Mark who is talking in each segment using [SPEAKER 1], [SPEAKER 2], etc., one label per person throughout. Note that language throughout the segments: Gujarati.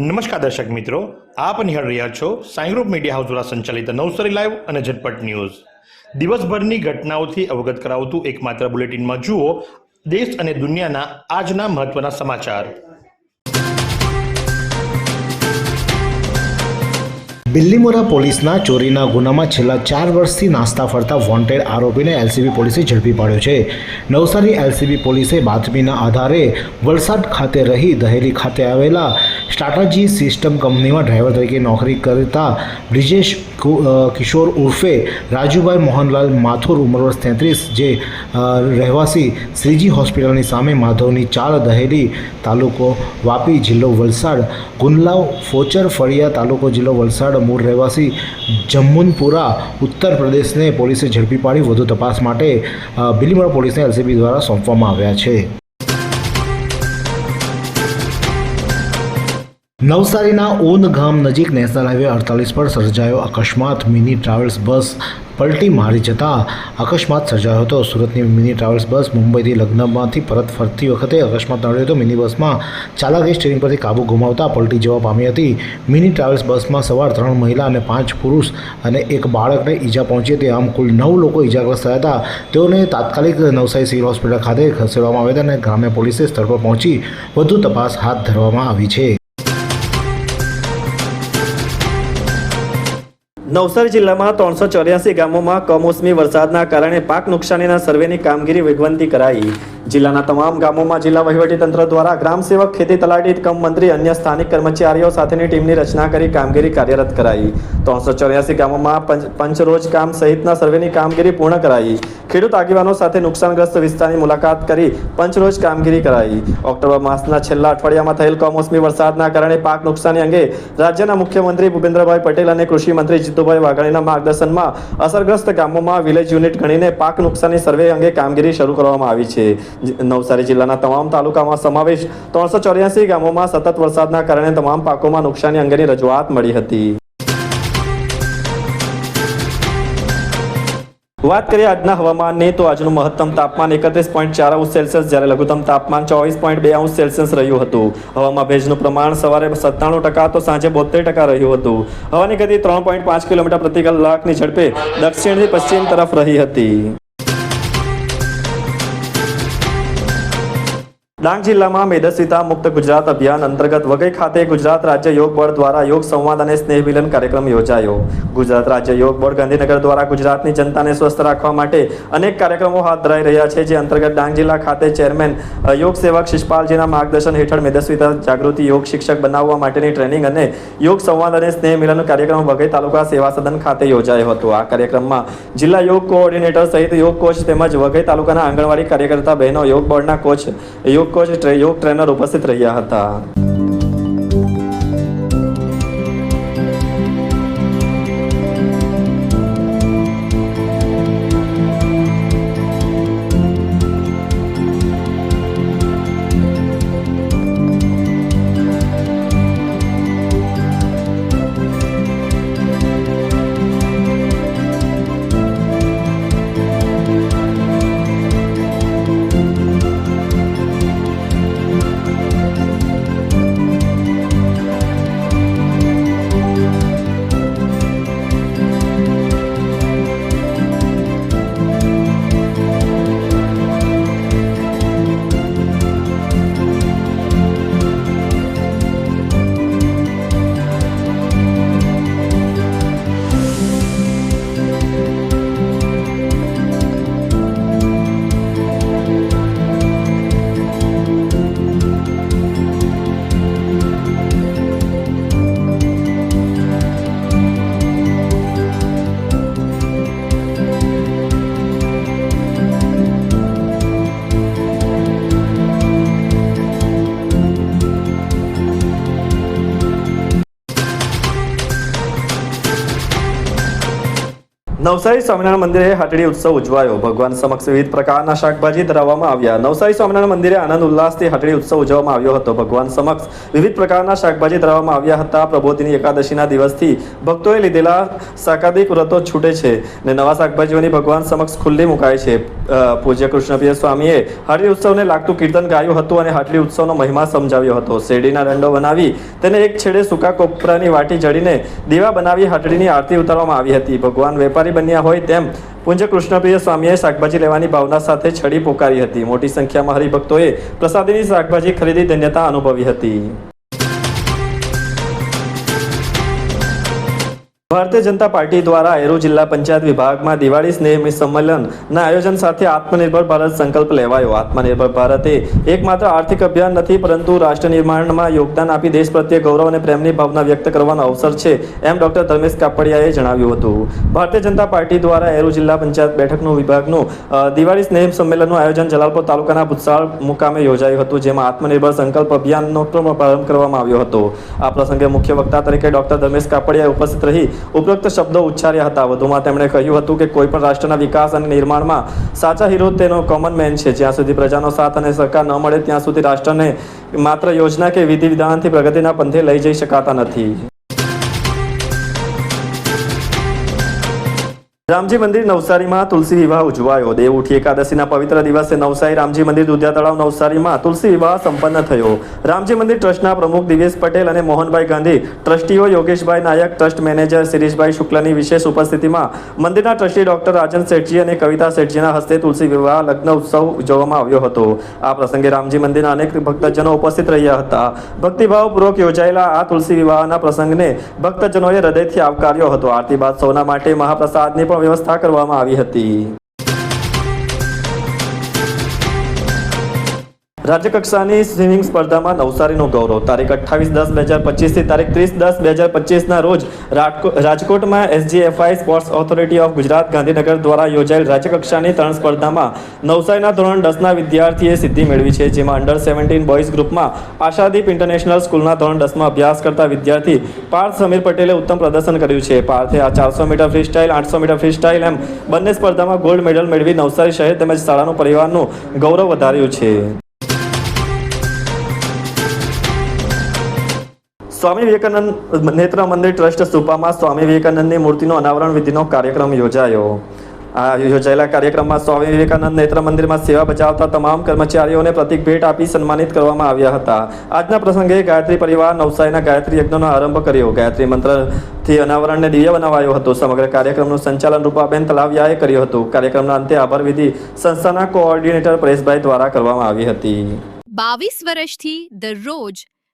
[SPEAKER 1] નમસ્કાર દર્શક મિત્રો, આપ નિહાળ રહ્યા છો સાઈ ગ્રુપ મીડિયા હાઉસ દ્વારા સંચાલિત નવસારી લાઈવ અને ઝટપટ ન્યૂઝ. દિવસભરની ઘટનાઓથી અવગત કરાવતું એકમાત્ર બુલેટિનમાં જુઓ દેશ અને દુનિયાના આજના મહત્વના સમાચાર.
[SPEAKER 2] બિલ્લીમોરા પોલીસના ચોરીના ગુનામાં છેલ્લા ચાર વર્ષથી નાસ્તા ફરતા વોન્ટેડ આરોપીને એલસીબી પોલીસે ઝડપી પાડ્યો છે. નવસારી એલસીબી પોલીસે બાતમીના આધારે વલસાડ ખાતે રહી દહેલી ખાતે આવેલા સ્ટ્રાટેજી સિસ્ટમ કંપનીમાં ડ્રાઈવર તરીકે નોકરી કરતા બ્રિજેશ કિશોર ઉર્ફે રાજુભાઈ મોહનલાલ માથુર ઉંમર વર્ષ તેત્રીસ, જે રહેવાસી શ્રીજી હોસ્પિટલની સામે માધવની ચાર દહેલી તાલુકો વાપી જિલ્લો વલસાડ ગુંદલાવ ફોચર ફળિયા તાલુકો જિલ્લો વલસાડ, મૂળ રહેવાસી જમ્મુનપુરા, ઉત્તર પ્રદેશને પોલીસે ઝડપી પાડી વધુ તપાસ માટે બિલીમળ પોલીસને એલસીબી દ્વારા સોંપવામાં આવ્યા છે. નવસારીના ઓન ગામ નજીક નેશનલ હાઈવે અડતાલીસ પર સર્જાયો અકસ્માત. મિની ટ્રાવેલ્સ બસ પલટી મારી જતા અકસ્માત સર્જાયો હતો. સુરતની મિની ટ્રાવેલ્સ બસ મુંબઈથી લગ્નમાંથી પરત ફરતી વખતે અકસ્માત નડ્યો હતો. મિની બસમાં ચાલકે સ્ટીરિંગ પરથી કાબુ ગુમાવતા પલટી જવા પામી હતી. મિની ટ્રાવેલ્સ બસમાં સવાર ત્રણ મહિલા અને પાંચ પુરુષ અને એક બાળકને ઈજા પહોંચી હતી. આમ કુલ નવ લોકો ઈજાગ્રસ્ત થયા હતા. તેઓને તાત્કાલિક નવસારી સિવિલ હોસ્પિટલ ખાતે ખસેડવામાં આવ્યા હતા અને ગ્રામ્ય પોલીસે સ્થળ પર પહોંચી વધુ તપાસ હાથ ધરવામાં આવી છે.
[SPEAKER 3] નવસારી જિલ્લામાં ત્રણસો ચોર્યાસી ગામોમાં કમોસમી વરસાદના કારણે પાક નુકસાનીના સર્વેની કામગીરી વેગવંતી કરાઈ. જિલ્લાના તમામ ગામોમાં જિલ્લા વહીવટીતંત્ર દ્વારા ગ્રામ સેવક ખેતી તલાટી કમ મંત્રી અન્ય સ્થાનિક કર્મચારીઓ સાથેની ટીમની રચના કરી કામગીરી કાર્યરત કરાઈ. ત્રણસો ચોર્યાસી ગામોમાં પંચરોજ કામ સહિતના સર્વેની કામગીરી પૂર્ણ કરાઈ. ખેડૂત આગેવાનો સાથે નુકસાનગ્રસ્ત વિસ્તારની મુલાકાત કરી પંચરોજ કામગીરી કરાઈ. ઓક્ટોબર માસના છેલ્લા અઠવાડિયામાં થયેલ કમોસમી વરસાદના કારણે પાક નુકસાની અંગે રાજ્યના મુખ્યમંત્રી ભૂપેન્દ્રભાઈ પટેલ અને કૃષિ મંત્રી જીતુભાઈ વાઘાણીના માર્ગદર્શનમાં અસરગ્રસ્ત ગામોમાં વિલેજ યુનિટ ગણીને પાક નુકસાની સર્વે અંગે કામગીરી શરૂ કરવામાં આવી છે. નવસારી જિલ્લાના તમામ તાલુકામાં સમાવેશ ત્રણસો ચોર્યાસી ગામોમાં સતત વરસાદના કારણે તમામ પાકોમાં નુકસાની અંગેની રજૂઆત મળી હતી. વાત કરીએ આજના હવામાનની તો આજનું મહત્તમ તાપમાન એકત્રીસ પોઈન્ટ ચાર અંશ સેલ્સિયસ જ્યારે લઘુત્તમ તાપમાન ચોવીસ પોઈન્ટ બે અંશ સેલ્સિયસ રહ્યું હતું. હવામાં ભેજનું પ્રમાણ સવારે સત્તાણું ટકા તો સાંજે બોતેર ટકા રહ્યું હતું. હવાની ગતિ ત્રણ પોઈન્ટ પાંચ કિલોમીટર પ્રતિ કલાકની ઝડપે દક્ષિણથી પશ્ચિમ તરફ રહી હતી. ડાંગ જિલ્લામાં મેદસ્વીતા મુક્ત ગુજરાત અભિયાન અંતર્ગત વઘઈ ખાતે ગુજરાત રાજ્ય યોગ બોર્ડ દ્વારા યોગ સંવાદ અને સ્નેહ મિલન કાર્યક્રમ યોજાયો. ગુજરાત રાજ્ય યોગ બોર્ડ ગાંધીનગર દ્વારા ગુજરાતની જનતાને સ્વસ્થ રાખવા માટે અનેક કાર્યક્રમો હાથ ધરાઈ રહ્યા છે, જે અંતર્ગત ડાંગ જિલ્લા ખાતે ચેરમેન યોગ સેવક શિષપાલજીના માર્ગદર્શન હેઠળ મેદસ્વીતા જાગૃતિ યોગ શિક્ષક બનાવવા માટેની ટ્રેનિંગ અને યોગ સંવાદ અને સ્નેહ મિલન કાર્યક્રમ વઘઈ તાલુકા સેવા સદન ખાતે યોજાયો હતો. આ કાર્યક્રમમાં જિલ્લા યોગ કોઓર્ડિનેટર સહિત યોગ કોચ તેમજ વઘઈ તાલુકાના આંગણવાડી કાર્યકર્તા બહેનો, યોગ બોર્ડના કોચ, યોગ કોચ યોગ ટ્રેનર ઉપસ્થિત રહ્યા હતા. નવસારી સ્વામિનારાયણ મંદિરે હાટડી ઉત્સવ ઉજવાયો. ભગવાન સમક્ષ વિવિધ પ્રકારના શાકભાજી ધરાવવામાં આવ્યા. નવસારી સ્વામિનારાયણ મંદિરે આનંદ ઉલ્લાસથી હાટડી ઉત્સવ ઉજવવામાં આવ્યો હતો. ભગવાન સમક્ષ વિવિધ પ્રકારના શાકભાજી ધરાવવામાં આવ્યા હતા. પ્રબોધિની એકાદશીના દિવસથી ભક્તોએ લીધેલા શાકાદિક વ્રતો છૂટે છે ને નવા શાકભાજીઓની ભગવાન સમક્ષ ખુલ્લી મુકાય છે. પૂજ્ય કૃષ્ણપ્રિય સ્વામીએ હાટડી ઉત્સવને લાગતું કીર્તન ગાયું હતું અને હાટડી ઉત્સવનો મહિમા સમજાવ્યો હતો. શેરડીના દંડો બનાવી તેને એક છેડે સૂકા કોપરાની વાટી જડીને દીવા બનાવી હાટડીની આરતી ઉતારવામાં આવી હતી. ભગવાન વેપારી બન્યા હોય તેમ પૂજ્ય કૃષ્ણપ્રિય સ્વામીએ શાકભાજી લેવાની ભાવના સાથે છડી પોકારી હતી. મોટી સંખ્યામાં હરિભક્તોએ પ્રસાદીની શાકભાજી ખરીદી ધન્યતા અનુભવી હતી. ભારતીય જનતા પાર્ટી દ્વારા એરો જિલ્લા પંચાયત વિભાગમાં દિવાળી સ્નેહ સંમેલનના આયોજન સાથે આત્મનિર્ભર ભારત સંકલ્પ લેવાયો. આત્મનિર્ભર ભારત એ એકમાત્ર આર્થિક અભિયાન નથી, પરંતુ રાષ્ટ્ર નિર્માણમાં યોગદાન આપી દેશ પ્રત્યે ગૌરવ અને પ્રેમની ભાવના વ્યક્ત કરવાનો અવસર છે એમ ડોક્ટર ધર્મેશ કાપડિયાએ જણાવ્યું હતું. ભારતીય જનતા પાર્ટી દ્વારા એરો જિલ્લા પંચાયત બેઠકનું વિભાગનું દિવાળી સ્નેહ સંમેલનનું આયોજન જલાલપોર તાલુકાના ભૂતસાળ મુકામે યોજાયું હતું, જેમાં આત્મનિર્ભર સંકલ્પ અભિયાનનો પ્રારંભ કરવામાં આવ્યો હતો. આ પ્રસંગે મુખ્ય વક્તા તરીકે ડોક્ટર ધર્મેશ કાપડિયા ઉપસ્થિત રહી ઉપરોક્ત શબ્દો ઉચ્ચાર્યા હતા. વધુમાં તેમણે કહ્યું હતું કે કોઈ પણ રાષ્ટ્રના વિકાસ અને નિર્માણમાં સાચા હીરો તેનો કોમન મેન છે. જ્યાં સુધી પ્રજાનો સાથ અને સહકાર ન મળે, ત્યાં સુધી રાષ્ટ્રને માત્ર યોજના કે વિધિ વિધાનથી પ્રગતિના પંથે લઈ જઈ શકાતા નથી. રામજી મંદિર નવસારીમાં તુલસી વિવાહ ઉજવાયો. દેવ ઉઠી એકાદશીના પવિત્ર દિવસે નવસારી રામજી મંદિર દુધિયા તળાવ નવસારીમાં તુલસી વિવાહ સંપન્ન થયો. રામજી મંદિર ટ્રસ્ટના પ્રમુખ દિવેશ પટેલ અને મોહનભાઈ ગાંધી, ટ્રસ્ટીઓ યોગેશભાઈ નાયક, ટ્રસ્ટ મેનેજર શિરીષભાઈ શુક્લની વિશેષ ઉપસ્થિતિમાં મંદિરના ટ્રસ્ટી ડોક્ટર રાજન શેઠજી અને કવિતા શેઠજીના હસ્તે તુલસી વિવાહ લગ્ન ઉત્સવ ઉજવવામાં આવ્યો હતો. આ પ્રસંગે રામજી મંદિરના અનેક ભક્તજનો ઉપસ્થિત રહ્યા હતા. ભક્તિભાવપૂર્વક યોજાયેલા આ તુલસી વિવાહના પ્રસંગને ભક્તજનોએ હૃદયથી આવકાર્યો હતો. આરતી બાદ સૌના માટે મહાપ્રસાદની પણ વ્યવસ્થા કરવામાં આવી હતી. રાજ્યકક્ષાની સ્વિમિંગ સ્પર્ધામાં નવસારીનું ગૌરવ. તારીખ અઠ્ઠાવીસ દસ બે હજાર પચીસથી તારીખ ત્રીસ દસ બે હજાર પચીસના રોજ રાજકો- રાજકોટમાં SGFI sports authority of Gujarat Gandhinagar દ્વારા યોજાયેલ રાજ્યકક્ષાની ત્રણ સ્પર્ધામાં નવસારીના ધોરણ દસના વિદ્યાર્થીએ સિદ્ધિ મેળવી છે, જેમાં અંડર સેવન્ટીન બોયઝ ગ્રુપમાં આશાદીપ ઇન્ટરનેશનલ સ્કૂલના ધોરણ દસમાં અભ્યાસ કરતા વિદ્યાર્થી પાર્થ સમીર પટેલે ઉત્તમ પ્રદર્શન કર્યું છે. પાર્થે આ ચારસો મીટર ફ્રી સ્ટાઇલ આઠસો મીટર ફ્રી સ્ટાઇલ એમ બંને સ્પર્ધામાં ગોલ્ડ મેડલ મેળવી નવસારી શહેર તેમજ શાળાનું પરિવારનું ગૌરવ વધાર્યું છે. સ્વામી વિવેકાનંદ નેત્ર મંદિર ટ્રસ્ટ સુપામાં સ્વામી વિવેકાનંદની મૂર્તિનો અનાવરણ વિધિનો કાર્યક્રમ યોજાયો. આ યોજાયેલા કાર્યક્રમમાં સ્વામી વિવેકાનંદ નેત્ર મંદિરમાં સેવા બજાવતા તમામ કર્મચારીઓને પ્રતિક ભેટ આપી સન્માનિત કરવામાં આવ્યા હતા. આજના પ્રસંગે ગાયત્રી પરિવાર નવસારીના ગાયત્રી યજ્ઞનો આરંભ કર્યો. ગાયત્રી મંત્રથી અનાવરણને દિવ્ય બનાવાયો હતો. સમગ્ર કાર્યક્રમનું સંચાલન રૂપાબેન તલાવિયાએ કર્યું હતું. કાર્યક્રમના અંતે આભાર વિધિ સંસ્થાના કોઓર્ડિનેટર પરેશભાઈ દ્વારા કરવામાં આવી હતી.
[SPEAKER 4] બાવીસ વર્ષથી દરરોજ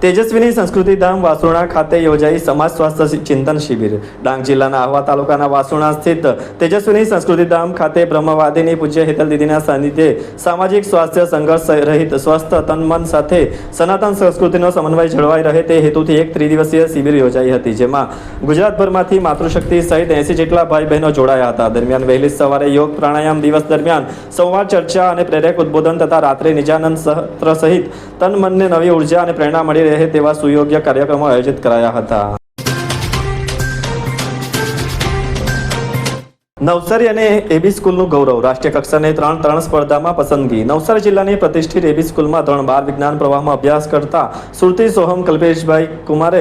[SPEAKER 3] તેજસ્વીની સંસ્કૃતિધામ વાસુણા ખાતે યોજાઈ સમાજ સ્વાસ્થ્ય ચિંતન શિબિર. ડાંગ જિલ્લાના આહવા તાલુકાના વાસુણા સ્થિત તેજસ્વીની સંસ્કૃતિધામ ખાતે બ્રહ્મવાદીની પૂજ્ય હેતલ દીદીના સાનિધ્યે સામાજિક સ્વાસ્થ્ય સંઘર્ષ રહિત સ્વસ્થ તન મન સાથે સનાતન સંસ્કૃતિનો સમન્વય જળવાઈ રહે તે હેતુથી એક ત્રિદિવસીય શિબિર યોજાઈ હતી, જેમાં ગુજરાતભરમાંથી માતૃશક્તિ સહિત એસી જેટલા ભાઈ બહેનો જોડાયા હતા. દરમિયાન વહેલી સવારે યોગ પ્રાણાયામ દિવસ દરમિયાન સંવાદ, ચર્ચા અને પ્રેરક ઉદબોધન તથા રાત્રે નિજાનંદ સત્ર સહિત તન મનને નવી ઊર્જા અને પ્રેરણા મળી રહે તેવા સુયોગ્ય કાર્યક્રમો આયોજિત કરાયા હતા. નવસારી અને એબી સ્કૂલનું ગૌરવ. રાષ્ટ્રીય કક્ષાની ત્રણ ત્રણ સ્પર્ધામાં પસંદગી. નવસારી જિલ્લાની પ્રતિષ્ઠિત એબી સ્કૂલમાં ધોરણ બાર વિજ્ઞાન પ્રવાહમાં અભ્યાસ કરતા સુરતી સોહમ કલ્પેશભાઈ કુમારે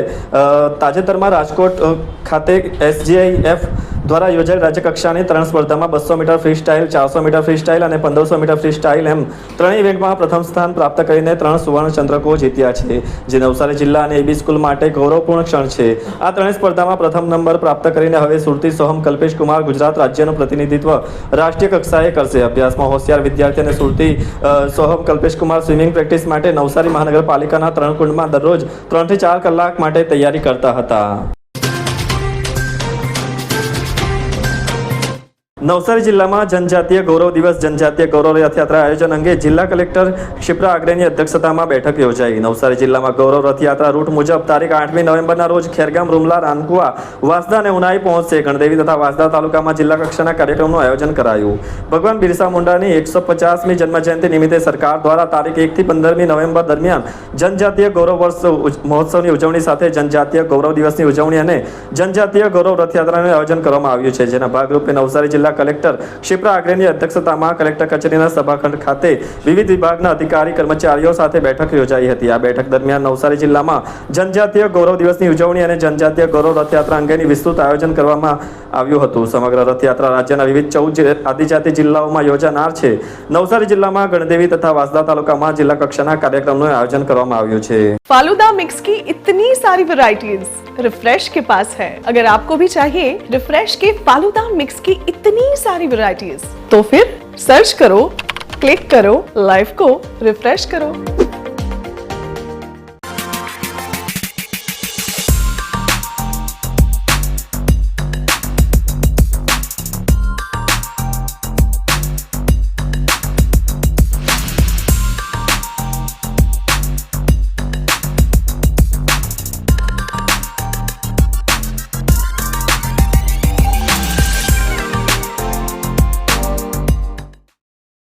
[SPEAKER 3] તાજેતરમાં રાજકોટ ખાતે એસજીઆઈએફ દ્વારા યોજાયેલ રાજ્ય કક્ષાની ત્રણ સ્પર્ધામાં બસો મીટર ફ્રી સ્ટાઇલ ચારસો મીટર ફ્રી સ્ટાઇલ અને પંદરસો મીટર ફ્રી સ્ટાઇલ એમ ત્રણેય ઇવેન્ટમાં પ્રથમ સ્થાન પ્રાપ્ત કરીને ત્રણ સુવર્ણ ચંદ્રકો જીત્યા છે, જે નવસારી જિલ્લા અને એબી સ્કૂલ માટે ગૌરવપૂર્ણ ક્ષણ છે. આ ત્રણેય સ્પર્ધામાં પ્રથમ નંબર પ્રાપ્ત કરીને હવે સુરતી સોહમ કલ્પેશ કુમાર ગુજરાત રાજ્યનું પ્રતિનિધિત્વ રાષ્ટ્રીય કક્ષાએ કરશે. અભ્યાસમાં હોશિયાર વિદ્યાર્થી અને સુરતી સોહમ કલ્પેશ કુમાર સ્વિમિંગ પ્રેક્ટિસ માટે નવસારી મહાનગરપાલિકાના ત્રણ કુંડમાં દરરોજ ત્રણથી ચાર કલાક માટે તૈયારી કરતા હતા. નવસારી જિલ્લામાં જનજાતીય ગૌરવ દિવસ, જનજાતીય ગૌરવ રથયાત્રા આયોજન અંગે જિલ્લા કલેક્ટર ક્ષિપ્રા આગ્રેની અધ્યક્ષતામાં બેઠક યોજાઈ. નવસારી જિલ્લામાં ગૌરવ રથયાત્રા રૂટ મુજબ તારીખ આઠમી નવેમ્બરના રોજ ખેરગામ, રૂમલા, રાનકુવા, વાસદા અને ઉનાઈ પહોંચશે. ગણદેવી તથા વાસદા તાલુકામાં જિલ્લા કક્ષાના કાર્યક્રમનું આયોજન કરાયું. ભગવાન બિરસા મુંડાની એકસો પચાસમી જન્મજયંતિ નિમિત્તે સરકાર દ્વારા તારીખ એકથી પંદરમી નવેમ્બર દરમિયાન જનજાતીય ગૌરવ વર્ષ મહોત્સવની ઉજવણી સાથે જનજાતીય ગૌરવ દિવસની ઉજવણી અને જનજાતીય ગૌરવ રથયાત્રાનું આયોજન કરવામાં આવ્યું છે. જેના ભાગરૂપે નવસારી જિલ્લા કલેક્ટર ક્ષિપ્રા આગરેની અધ્યક્ષતામાં કલેક્ટર કચેરીના સભાખંડ ખાતે વિવિધ વિભાગના અધિકારી કર્મચારીઓ સાથે બેઠક યોજાઈ હતી આ બેઠક દરમિયાન નવસારી જિલ્લામાં જનજાતીય ગૌરવ દિવસની ઉજવણી અને જનજાતીય ગૌરવ રથયાત્રા અંગેની વિસ્તૃત આયોજન કરવામાં આવ્યું હતું સમગ્ર રથયાત્રા રાજ્યના વિવિધ ચૌદ આદિજાતિ જિલ્લાઓમાં યોજાનાર છે નવસારી જિલ્લામાં ગણદેવી તથા વાસદા તાલુકામાં જિલ્લા કક્ષાના કાર્યક્રમનું આયોજન કરવામાં આવ્યું છે
[SPEAKER 5] फालूदा मिक्स की इतनी सारी वैरायटीज रिफ्रेश के पास है अगर आपको भी चाहिए रिफ्रेश के फालूदा मिक्स की इतनी सारी वैरायटीज तो फिर सर्च करो क्लिक करो लाइफ को रिफ्रेश करो